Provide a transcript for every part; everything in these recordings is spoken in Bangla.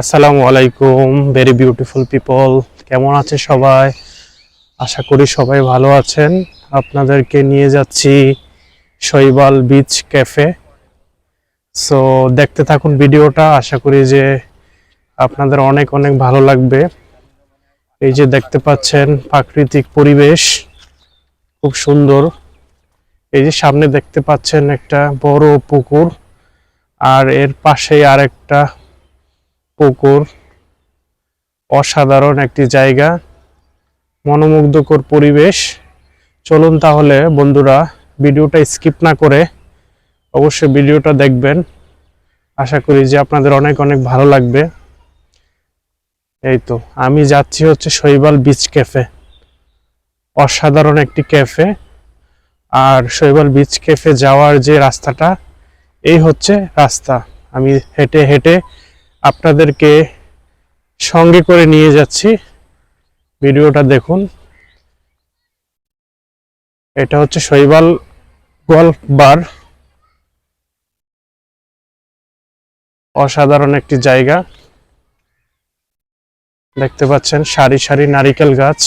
আসসালামু আলাইকুম ভেরি বিউটিফুল পিপল কেমন আছে সবাই? আশা করি সবাই ভালো আছেন। আপনাদেরকে নিয়ে যাচ্ছি শৈবাল বিচ ক্যাফে সো দেখতে থাকুন ভিডিওটা, আশা করি যে আপনাদের অনেক অনেক ভালো লাগবে। এই যে দেখতে পাচ্ছেন প্রাকৃতিক পরিবেশ, খুব সুন্দর। এই যে সামনে দেখতে পাচ্ছেন একটা বড় পুকুর, আর এর পাশেই আরেকটা পুকুর, অসাধারণ একটি জায়গা, মনোমুগ্ধকর পরিবেশ। চলুন তাহলে বন্ধুরা, ভিডিওটা স্কিপ না করে অবশ্যই ভিডিওটা দেখবেন। আশা করি যে আপনাদের অনেক অনেক ভালো লাগবে। এই তো, আমি যাচ্ছি হচ্ছে শৈবাল বিচ ক্যাফে অসাধারণ একটি ক্যাফে আর শৈবাল বিচ ক্যাফে যাওয়ার যে রাস্তাটা, এই হচ্ছে রাস্তা। আমি হেঁটে হেঁটে আপনাদেরকে সঙ্গে করে নিয়ে যাচ্ছি। ভিডিওটা দেখুন। এটা হচ্ছে শৈবাল গল্ফ বার। অসাধারণ একটি জায়গা। দেখতে পাচ্ছেন সারি সারি নারিকেল গাছ।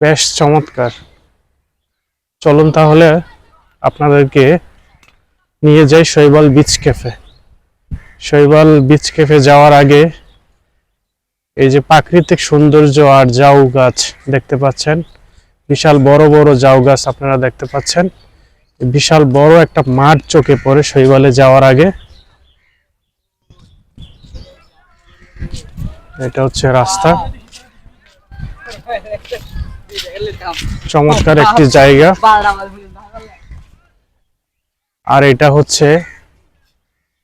বেশ চমৎকার। চলুন তাহলে আপনাদেরকে নিয়ে যাই Shoibal beach cafe. Shoibal beach cafe যাওয়ার আগে এই যে প্রাকৃতিক সৌন্দর্য আর জাউ গাছ দেখতে পাচ্ছেন। বিশাল বড় বড় জাউ গাছ আপনারা দেখতে পাচ্ছেন। বিশাল বড় একটা মাঠ চোখে পড়ে শৈবালে যাওয়ার আগে। এটা হচ্ছে রাস্তা। চমৎকার একটি জায়গা। আর এটা হচ্ছে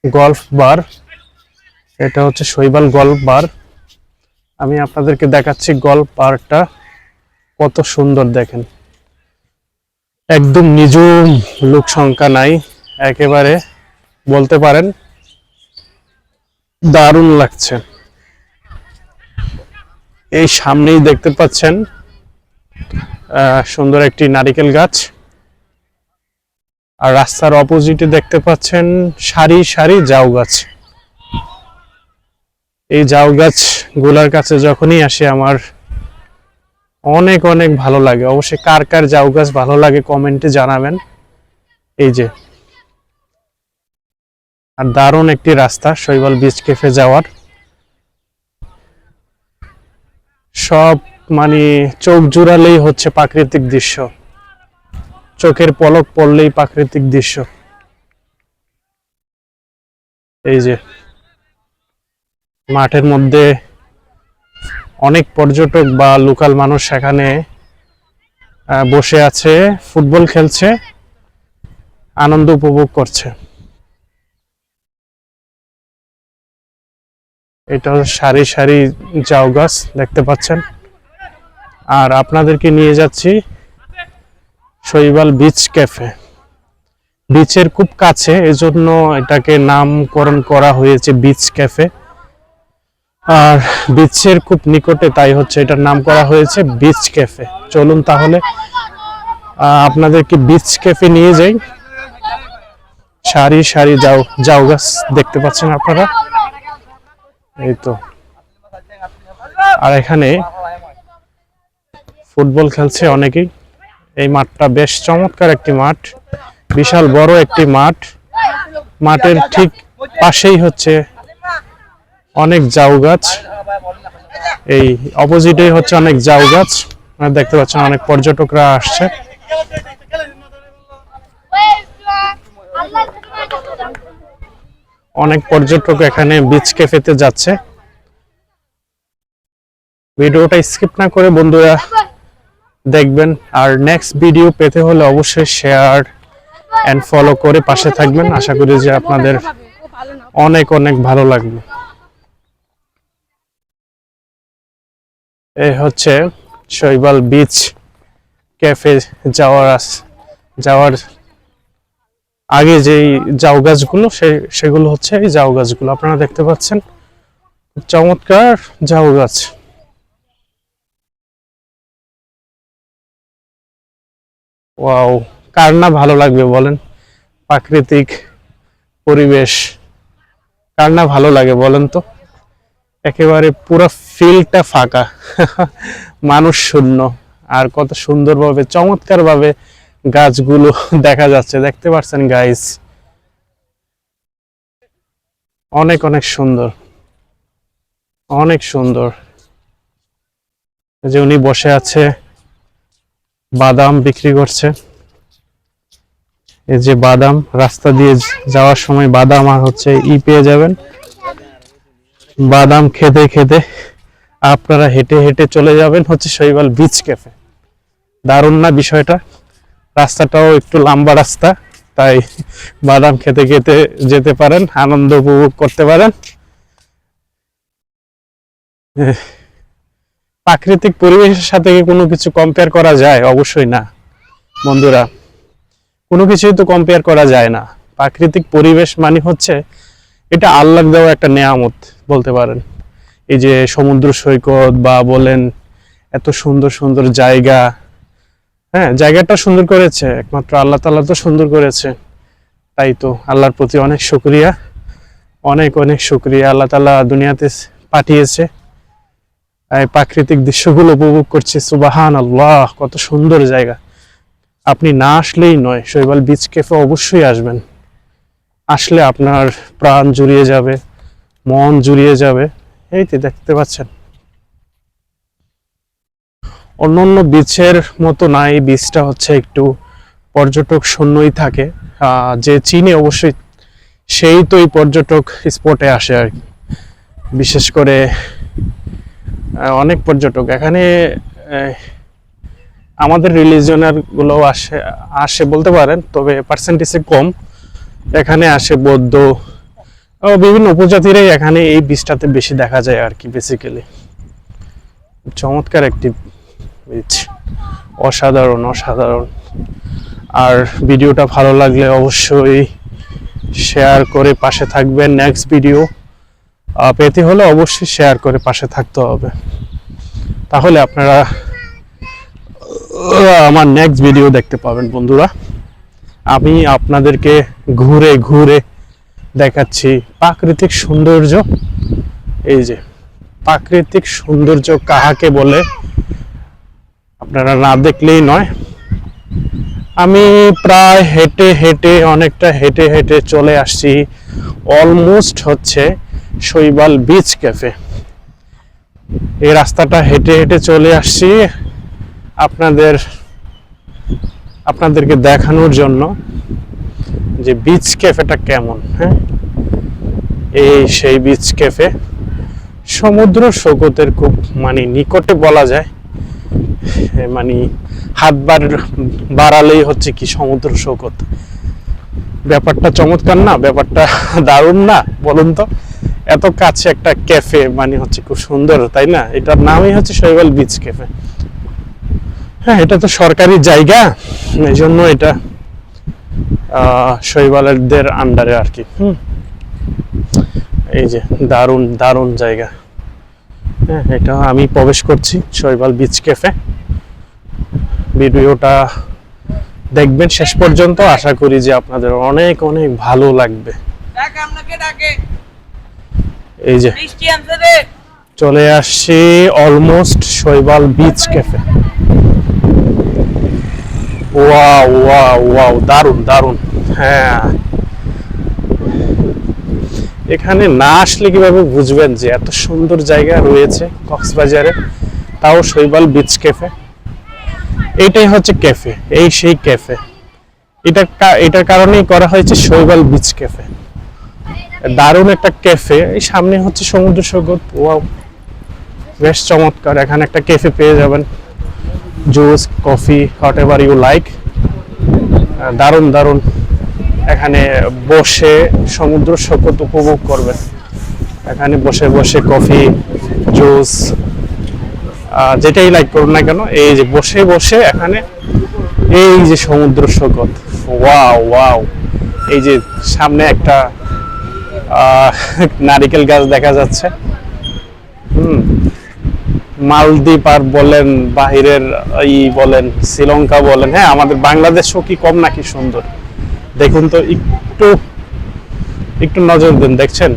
গল্ফ বার। এটা হচ্ছে শৈবাল গল্ফ বার। আমি আপনাদেরকে দেখাচ্ছি গল্ফ বারটা। কত সুন্দর দেখেন। একদম নিজুম লোক সংখ্যা নাই। একেবারে বলতে পারেন দারুণ লাগছে। এই সামনেই দেখতে পাচ্ছেন সুন্দর একটি নারিকেল গাছ। আর রাস্তার অপোজিটে দেখতে পাচ্ছেন সারি সারি জাউ গাছ। এই জাউ গাছগুলার কাছে যখনই আসে আমার অনেক অনেক ভালো লাগে। অবশ্যই কার কার জাউ গাছ ভালো লাগে কমেন্টে জানাবেন। এই যে। আর দারুণ একটি রাস্তা, শৈবাল বিচ কেফে যাওয়ার। সব মানে চোখ জুড়ালেই হচ্ছে প্রাকৃতিক দৃশ্য। চোখের পলক পড়লেই প্রাকৃতিক দৃশ্য। এই যে, মাঠের মধ্যে অনেক পর্যটক বা লোকাল মানুষ সেখানে বসে আছে, ফুটবল খেলছে, আনন্দ উপভোগ করছে। এটা সারি সারি জাউ গাছ দেখতে পাচ্ছেন। আর আপনাদেরকে নিয়ে যাচ্ছি শৈবাল বিচ ক্যাফে বিচের খুব কাছে, এজন্য এটাকে নামকরণ করা হয়েছে বিচ ক্যাফে আর বিচের খুব নিকটে তাই হচ্ছে এটার নাম করা হয়েছে বিচ ক্যাফে চলুন তাহলে আপনাদেরকে বিচ ক্যাফে নিয়ে যাই। সারি সারি যাও যাও গাছ, দেখতে পাচ্ছেন আপনারা? এই তো। আর এখানে ফুটবল খেলছে অনেকেই। এই মাঠটা বেশ চমৎকার একটি মাঠ, বিশাল বড় একটি মাঠ। মাঠের ঠিক পাশেই হচ্ছে অনেক জাউ গাছ। এই অপোজিটে হচ্ছে অনেক জাউ গাছ। দেখতে পাচ্ছেন অনেক পর্যটকরা আসছে। অনেক পর্যটক এখানে বিচ ক্যাফেতে যাচ্ছে। ভিডিওটা স্কিপ না করে বন্ধুরা দেখবেন। আর নেক্সট ভিডিও পেতে হলে অবশ্যই শেয়ার এন্ড ফলো করে পাশে থাকবেন। আশা করি যে আপনাদের অনেক অনেক ভালো লাগবে। এই হচ্ছে শৈবাল বিচ ক্যাফে যাওয়ার যাওয়ার আগে যেই জাউ গাছগুলো সে সেগুলো হচ্ছে এই জাউ গাছগুলো। আপনারা দেখতে পাচ্ছেন চমৎকার জাউ গাছ। ওয়াও কার না ভালো লাগবে বলেন? প্রাকৃতিক পরিবেশ। কার না ভালো লাগে বলেন তো? একেবারে পুরো ফিল্ডটা ফাঁকা। মানুষ শূন্য। আর কত সুন্দরভাবে, চমৎকারভাবে গাছগুলো দেখা যাচ্ছে। দেখতে পাচ্ছেন গাইস অনেক অনেক সুন্দর। অনেক সুন্দর। যে উনি বসে আছে। বাদাম বিক্রি করছে। এই যে বাদাম, রাস্তা দিয়ে যাওয়ার সময় বাদাম আর হচ্ছে ই পেয়ে যাবেন। বাদাম খেতে খেতে আপনারা হেঁটে হেঁটে চলে যাবেন হচ্ছে শৈবাল বিচ ক্যাফে দারুণ না বিষয়টা? রাস্তাটাও একটু লম্বা রাস্তা, তাই বাদাম খেতে খেতে যেতে পারেন, আনন্দ উপভোগ করতে পারেন। প্রাকৃতিক পরিবেশের সাথে কোনো কিছু কম্পেয়ার করা যায়? অবশ্যই না। বন্ধুরা, কোনো কিছুই তো কম্পেয়ার করা যায় না। প্রাকৃতিক পরিবেশ মানে হচ্ছে এটা আল্লাহ দেওয়া একটা নেয়ামত, বলতে পারেন। এই যে সমুদ্র সৈকত বা বলেন এত সুন্দর সুন্দর জায়গা হ্যাঁ জায়গাটা সুন্দর করেছে। একমাত্র আল্লাহ তাআলা তো সুন্দর করেছে। তাই তো আল্লাহর প্রতি অনেক শুক্রিয়া। অনেক অনেক শুক্রিয়া। আল্লাহ তাআলা দুনিয়াতে পাঠিয়েছে। প্রাকৃতিক দৃশ্যগুলো উপভোগ করছে। সুবাহান আল্লাহ কত সুন্দর জায়গা। আপনি না আসলেই নয়, শৈবাল বিচ কেফে অবশ্যই আসবেন। আসলে আপনার প্রাণ জুড়িয়ে যাবে, মন জুড়িয়ে যাবে। এই তো দেখতে পাচ্ছেন। অন্য অন্য বিচের মতো না এই হচ্ছে একটু পর্যটক শূন্যই থাকে। যে চিনে অবশ্যই সেই তো এই পর্যটক স্পটে আসে আর কি। বিশেষ করে অনেক পর্যটক। এখানে আমাদের রিলিজনেরগুলো আসে আসে বলতে পারেন, তবে পার্সেন্টেজে কম। এখানে আসে বৌদ্ধ বিভিন্ন উপজাতিরাই এখানে এই বীজটাতে বেশি দেখা যায় আর কি বেসিক্যালি চমৎকার একটি বীজ অসাধারণ অসাধারণ। আর ভিডিওটা ভালো লাগলে অবশ্যই শেয়ার করে পাশে থাকবেন। নেক্সট ভিডিও পেতে হলে অবশ্যই শেয়ার করে পাশে থাকতে হবে। তাহলে আপনারা আমার নেক্সট ভিডিও দেখতে পাবেন বন্ধুরা। আমি আপনাদেরকে ঘুরে ঘুরে দেখাচ্ছি প্রাকৃতিক সৌন্দর্য। এই যে, প্রাকৃতিক সৌন্দর্য কাহাকে বলে? আপনারা না দেখলেই নয়। আমি প্রায় হেঁটে হেঁটে, অনেকটা হেঁটে হেঁটে চলে আসছি। অলমোস্ট হচ্ছে শৈবাল বিচ ক্যাফে এই রাস্তাটা হেঁটে হেঁটে চলে আসছি আপনাদের, আপনাদেরকে দেখানোর জন্য যে বিচ ক্যাফেটা কেমন হ্যাঁ? এই সেই বিচ ক্যাফে সমুদ্র সৈকতের খুব মানে নিকটে বলা যায়। মানে হাত বার, বাড়ালেই হচ্ছে কি সমুদ্র সৈকত। ব্যাপারটা চমৎকার না? ব্যাপারটা দারুণ না? বলুন তো। এত কাছে একটা ক্যাফে মানে হচ্ছে খুব সুন্দর, তাই না? এটার নামই হচ্ছে শৈবাল বিচ ক্যাফে হ্যাঁ এটা তো সরকারি জায়গা এই জন্য এটা শৈবালদের আন্ডারে আর কি। হুম। এই যে দারুণ দারুণ জায়গা। হ্যাঁ এটা আমি প্রবেশ করছি শৈবাল বিচ ক্যাফে ভিডিওটা দেখবেন শেষ পর্যন্ত। আশা করি যে আপনাদের অনেক অনেক ভালো লাগবে। ডাকে। এই যে চলে আসছি almost Shoibal beach cafe. Wow wow wow দারুণ দারুণ হ্যাঁ। এখানে না আসলে কীভাবে বুঝবেন যে এত সুন্দর জায়গা রয়েছে কক্সবাজারে তাও শৈবাল বিচ ক্যাফে। এটাই হচ্ছে ক্যাফে এই সেই ক্যাফে। এটা এটার কারণেই করা হয়েছে শৈবাল বিচ ক্যাফে। দারুণ একটা ক্যাফে এই সামনে হচ্ছে সমুদ্র সৈকত। ওয়াও বেশ চমৎকার। এখানে একটা ক্যাফে পেয়ে যাবেন। Juice coffee whatever you like দারুণ দারুণ। এখানে বসে সমুদ্র সৈকত উপভোগ করবেন। এখানে বসে বসে কফি জুস যেটাই লাইক করুন না কেন, এই যে বসে বসে এখানে এই যে সমুদ্র সৈকত। ওয়াও ওয়াও এই যে সামনে একটা নারিকেল গাছ দেখা যাচ্ছে। হুম। মালদ্বীপ আর বলেন বাহিরের ই বলেন, শ্রীলঙ্কা বলেন হ্যাঁ আমাদের বাংলাদেশও কি কম নাকি সুন্দর? দেখুন তো একটু একটু নজর দিন, দেখছেন?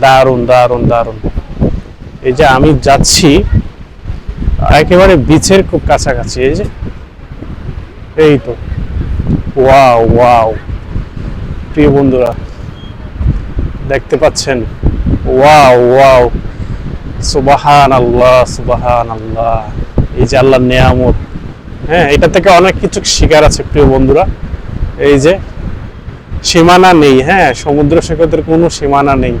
দারুণ দারুণ দারুণ। এই যে আমি যাচ্ছি, একেবারে বিচের খুব কাছাকাছি, এই যে। এই তো। Wow wow. প্রিয় বন্ধুরা দেখতে পাচ্ছেন? Wow wow. সুবাহান আল্লাহ সুবাহান আল্লাহ এই যে আল্লাহর নিয়ামত। হ্যাঁ এটা থেকে অনেক কিছু শিকার আছে, প্রিয় বন্ধুরা। এই যে, সীমানা নেই হ্যাঁ সমুদ্র সৈকতের কোনো সীমানা নেই।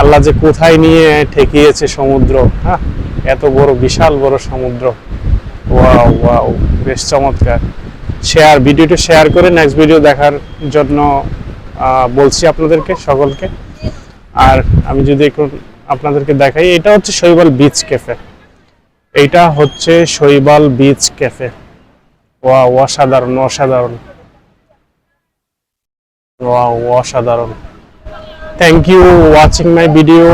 আল্লাহ যে কোথায় নিয়ে ঠেকিয়েছে সমুদ্র হ্যাঁ এত বড়, বিশাল বড় সমুদ্র। ওয়াও ওয়াও, বেশ চমৎকার। শেয়ার, ভিডিওটি শেয়ার করে নেক্সট ভিডিও দেখার জন্য বলছি আপনাদেরকে সকলকে। আর আমি যদি একটু আপনাদেরকে দেখাই, এটা হচ্ছে শৈবাল বিচ ক্যাফে এইটা হচ্ছে শৈবাল বিচ ক্যাফে ওয়া অসাধারণ অসাধারণ। ওয়াও, অসাধারণ। Thank you watching my video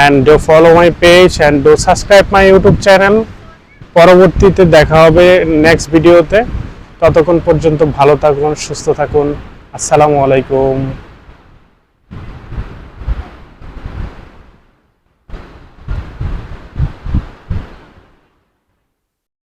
and do follow my page and do subscribe my youtube channel পরবর্তীতে দেখা হবে নেক্সট ভিডিওতে ততক্ষণ পর্যন্ত ভালো থাকুন, সুস্থ থাকুন। আসসালামু আলাইকুম।